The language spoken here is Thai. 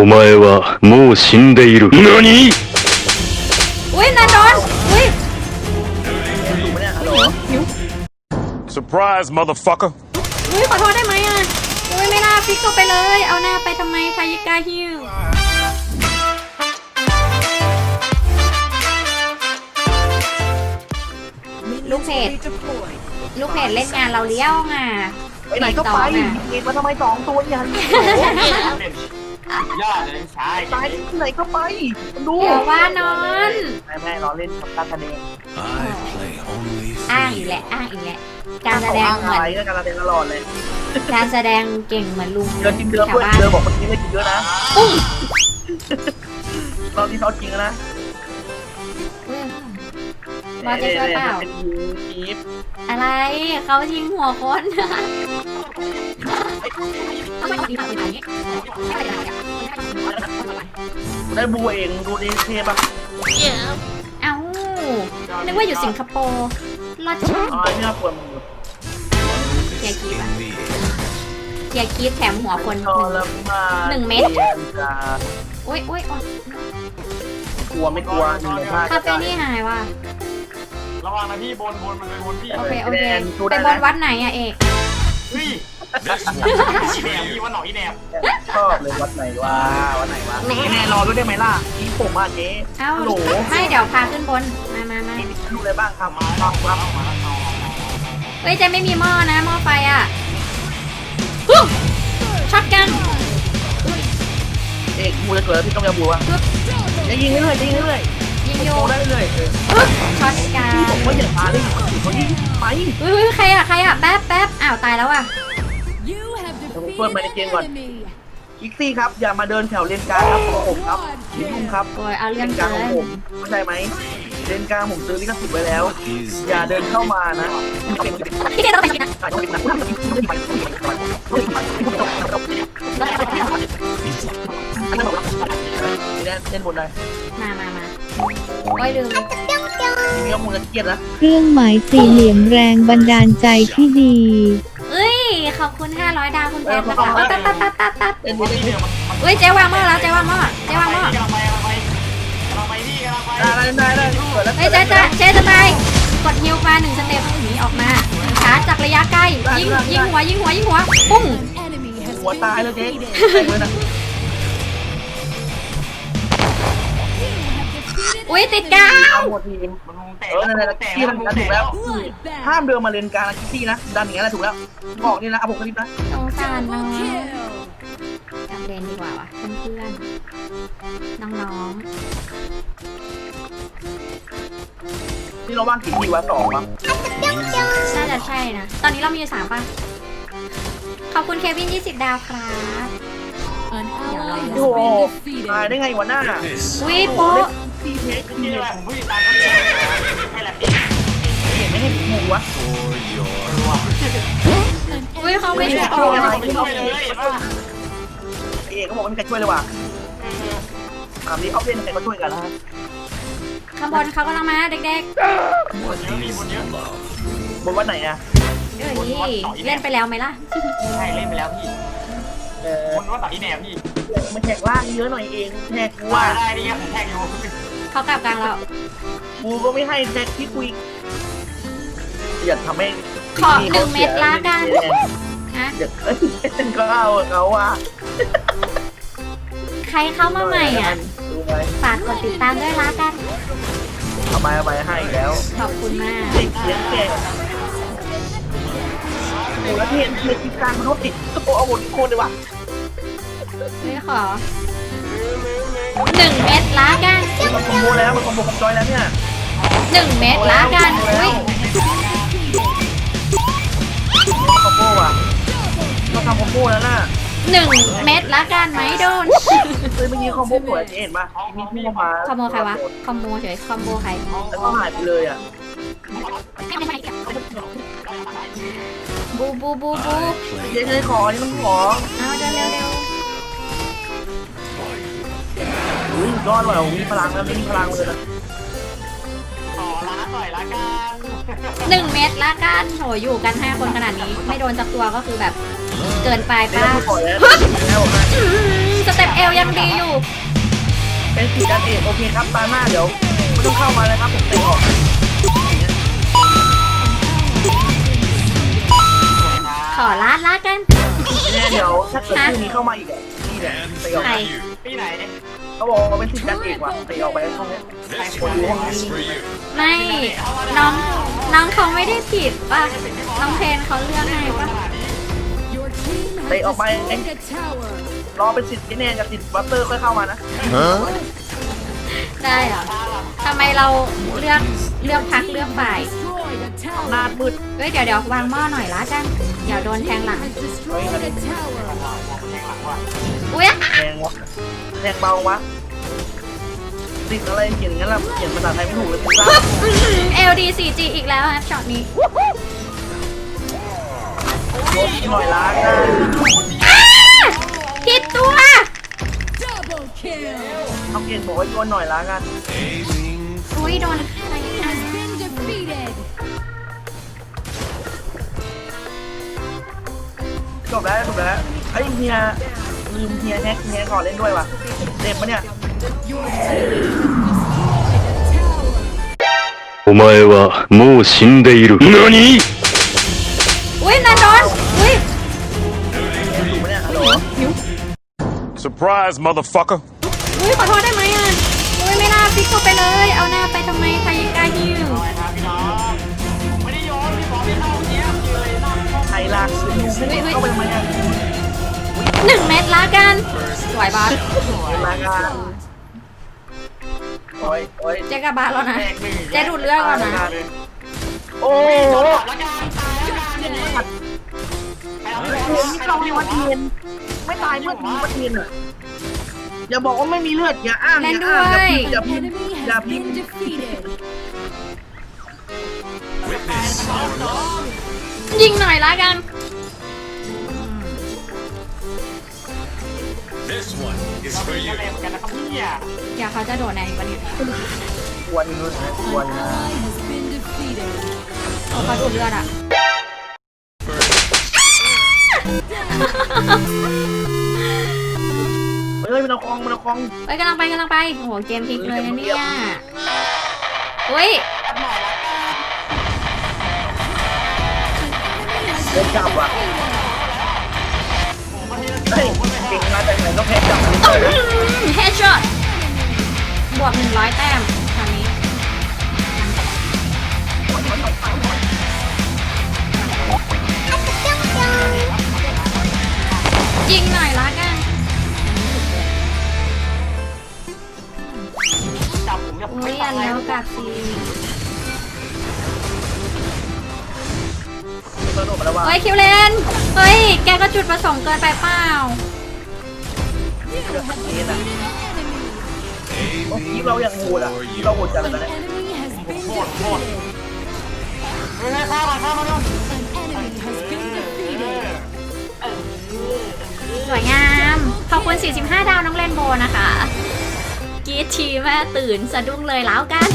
お前はもう死んでいる。何 อุ้ยนันโดนอุ้ย ถูกไหมเนี่ยฮัลโหล Surprise, motherfucker. อุ้ยขอโทษได้ไหมอ่ะอุ้ยไม่น่าฟิกเข้าไปเลย เอาหน้าไปทำไมทายิกาฮิวลูกเพจลูกเพจเล่นงานเราเลี้ยวอ่ะ ไปไหนก็ไป เพจสองอ่ะ เอกมาทำไมสองตัวเนี่ ยยอดเลยใช่ตายที่ไหนก็ไปมันดูเดี๋ยวว่านอนแม่แม่รอเล่นทำการแสดงอ้างอีกแหละ อ้างอีกแหละ การแสดงเหมือะอนไรก็การแสดงตลอดเลยการแสดงเก่งเหมือนลุงเดินกินเดือชาวด้วยบ้านเดือบอกเมื่อกี้ไม่กินเยอะนะปุ้งตอนนี้เขาจริงนะอุ้ยบอสจะช่วยเปล่า เป็นยูคีฟอะไรเขายิงหัวคนเขา ไม่ดีแบบนี้ได้บูเองดูดีเทปะเอ้า นึกว่าอยู่สิงคโปร์รอดช่องอ๋อเนี่ยปวดมือเกียร์คีบอะเกียร์คีบแถมหัวคนทรมานหนึ่งเม็ดจะอุ้ยอุ้ยโอ๊ยกลัวไม่กลัวหนึ่งพลาดคาเฟ่นี่หายว่ะระวังนะพี่บนบนมันเป็นบนพี่โอเคโอเคไปบนวัดไหนอะเอกเฮ้ยอี แหนบพี่ว่าหน่อยแหนบชอบเลยวัดไหนวะวัดไหนวะแน่รอด้วยได้ไหมล่ะนี่ผมอะเจ๊เอ้าฮัลโหลไม่เดี๋ยวพาขึ้นบน มามามาดูอะไรบ้างครับมาครับครับเฮ้ยเจะไม่มีหม้อนะหม้อไฟอะปุ๊บช็อตกันเอกบูจะเกิดพี่ต้องยาบูวะจะยิงเรื่อยๆยิงเรื่อยยิงๆโยโตได้เรื่อยปุ๊บช็อตกันๆผมว่าอย่าพาดิเขายิงไปอุ้ยอุ้ยใครอะใครอะแป๊บแป๊บอ้าวตายแล้วอะ ผมเปิดมาในเกมก่อนคิกซี่ครับอย่ามาเดินแถวเลนกลางครับของผมครับคิดลุงครับโอ้ยเอาเลเรื่องนกลาเกิงของนผมเข้าใจไหมเลนกลางผมซื้อลิขสิทธิ์ไว้แล้ว อย่าเดินเข้ามานะพี่เดชต้องไปกินนะถ่ายทวิตนะเล่นเล่นบนได้มามามาโอ้ยลืมมีข้อมูลจะเครียดนะ เครื่องหมายสี่เหลี่ยมแรงบันดาลใจที่ดีเอ้ย ขอบคุณ 500 ดาวคุณแป๊บนะคะเอ้ยแป๊บแป๊บแป๊บแป๊บแป๊บเล่นบนพี่ได้เดียวมันมันเอ้ยเจ๊วางหม้อแล้วเจ๊วางหม้อเจ๊วางหม้อกำลังไปกำลังไปกำลังไปพี่กำลังไปได้ได้ได้เปิดแล้วเฮ้ยเจ๊จะเจ๊จะตายกดฮิวมาหนึ่งสเต็ปหนีออกมาชาร์จจากระยะใกล้ยิงยิงหัวยิงหัวยิงหัวปุ้งหัวตายแล้วเจ๊ อุ้ยติดกาวหมดทีมันแตเอกอนั่นแหละแตกที่มันถูแตกแล้วห้ามเดินมาเลนกลางนะคิกซี่นะดันอย่างนี้แหละถูกแล้วบอกนี่นะเอาผมคลิปนะสงสารน้องจำเรนดีกว่าวะเพื่อนๆน้องที่เราว่างกี่ทีวะสองมั้งๆน่าจะใช่นะ ตอนนี้เรามีอยู่สามป่ะ ขอบคุณเควิน20 ดาวครับโอ้โหตายได้ไงวะหน้า อุ้ยโป๊ะ พี่เทคพี่อะไรผมผู้ติดตามเขาแชร์ให้แหละพี่เห็นไม่เห็นหมูวะอุ้ยเขาไม่ช่วยอโอ้อกยไม่ช่วยเลยว่าเอกก็บอกว่าไม่มีใครช่วยเลยว่ะถามนี้เขาเล่นใครมาช่วยกันนะข้างบนเขากำลังมาเด็กบนเยอะพี่บนเยอะบนวันไหนอะๆเอ้ยเล่นไปแล้วไหมล่ะ ใช่เล่นไปแล้วพี่เออบนว่าต่ออีแหนบพี่มันแท็กล่างเยอะหน่อยเองแท็กกูว่าว่าได้ดิผมแท็กอยู่ เขากลับกลางแล้ว กูก็ไม่ให้แท็กที่คุยอย่าทำให้ขอหนึ่งเม็ดละกัน ฮะ อย่าเอ้ยก็เอาเขาว่าใครเข้ามาใหม่อะดูไหมฝากกดติดตามด้วยละกันเอาไปเอาไปให้อีกแล้วขอบคุณมาก เด็กเลี้ยงแก่โอ้แล้วเห็นเลยที่กลางมันรถติดโอ้เอาหมดโคนเลยว่ะเฮ้ยขอ หนึ่งเม็ดละกันมันคอมโบแล้วมันคอมโบคอมจอยแล้วเนี่ยหนึ่งเม็ดละกันอุ้ยคอมโบว่ะเราทำคอมโบแล้วน่ะหนึ่งเม็ดละกันไหมโดนเฮ้ยเมื่อกี้คอมโบสวยเห็นป่ะมีพุ่งเข้ามาคอมโบใครวะคอมโบเฉยคอมโบใครแล้วก็หายไปเลยอะบูบูบูบูเจ๊เลยขอนี่มันขอเอาเดินเร็วเร็ว อุ้ยยอดเลยมีพลังแล้วมีพลังเลยนะต่อร้านหน่อยละกันหนึ่งเม็ดละกันโหอยู่กันห้าคนขนาดนี้ ไม่โดนจักตัวก็คือแบบเกินไปเดี๋ยวป้ากูขอแล้วแล้วนะอืมสเต็ปเอลยังดีอยู่ เป็นสีกันเองโอเคครับตาหน้าเดี๋ยวไม่ต้องเข้ามาเลยครับผมเตะออกขอลาดลาดกันแน่เดี๋ยวถ้าเกิดคู่นี้เข้ามาอีกอะนี่แหละเตะออกใครที่ไหน เขาบอกว่าเป็นสีกันเองว่ะตะออกไปห้องนี้คนดูห้องนี้ไม่ น้องน้องเขาไม่ได้ผิดป่ะ น้องเพนเขาเลือกให้ป่ะ เตะออกไปเองรอเป็นสิทธิ์แน่กับสิทธิ์บัตเตอร์ค่อยเข้ามานะได้เหรอทำไมเราเลือกเลือกพักเลือกฝ่ายหน้ามืดเฮ้ยเดี๋ยวเดี๋ยววางหม้อหน่อยละกันเดี๋ยวโดนแทงหลัง อุ๊ยแทงวะแทงเบาวะติดอะไรเขียนงั้นล่ะเขียนภาษาไทยไม่ถูกเลยคุณซ่า LD 4G อีกแล้วครับช็อตนี้โดนหน่อยล้างนะผิดตัวเขาเขียนบอกว่าโยนหน่อยล้างกัน อุ้ยโดนใครอะจบแล้วจบแล้วไอ้ยเฮีย ลืมเฮียแฮกเฮียขอเล่นด้วยว่ะเจ็บปะเนี่ย お前はもう死んでいる。何 อุ้ยนันโดนอุ้ย ถูกปะเนี่ยฮัลโหล Surprise, motherfucker. อุ้ยขอโทษได้ไหมอ่ะอุ้ยไม่น่าพลิกเข้าไปเลย ย สวยบอสล้างกันโอ้ยโอ้ยเจ๊กับบาสแล้วนะ เจ๊ดูดเลือดก่อนนะ โอ้โหแล้วกันตายแล้วกันยังไงใครเอาไปเทียนนี่เข้าในวัดเทียนไม่ตายเมื่อมีวัดเทียนอะอย่าบอกว่าไม่มีเลือดอย่าอ้างอเล่นย่าด้วอ้างยอย่าพิมพ์อย่าพิมพ์อย่าพิมพ์ยิงหน่อยละกัน อะไรเหมือนกันนะครับเนี่ยอย่าเขาจะโดดแรงกว่านี้กวนอยู่นู่นนะกวนนะโอ้เขาดูดเลือดอะเฮ้ยมันเอาคองมันเอาคองไปกำลังไปกำลังไปโอ้โหเกมพลิกเลยนะเนี่ยอุ้ยเล่นจับว่ะ เฮ้ยเก่งมาจากไหนก็แพ้จับมันเลยเฮดช็อตบวกหนึ่งร้อยแต้มคราวนี้ยิงหน่อยละกันจับผมจะอุ้ไม่ยตัอัดนอะไรแล้วกากซีสนุกแล้วว่ะเฮ้ยคิวเลนเฮ้ย แกก็จุดประสงค์เกินไปเปล่า เอ็นอะโอ้ยเราอย่างโหดอะเราโหดจังเลยนะโหดโหดเฮ้ยข้ามาข้ามาด้วยสวยงาม ขอบคุณ 45 ดาว น้องเรนโบว์นะคะกรีดทีแม่ตื่นสะดุ้งเลยแล้วกัน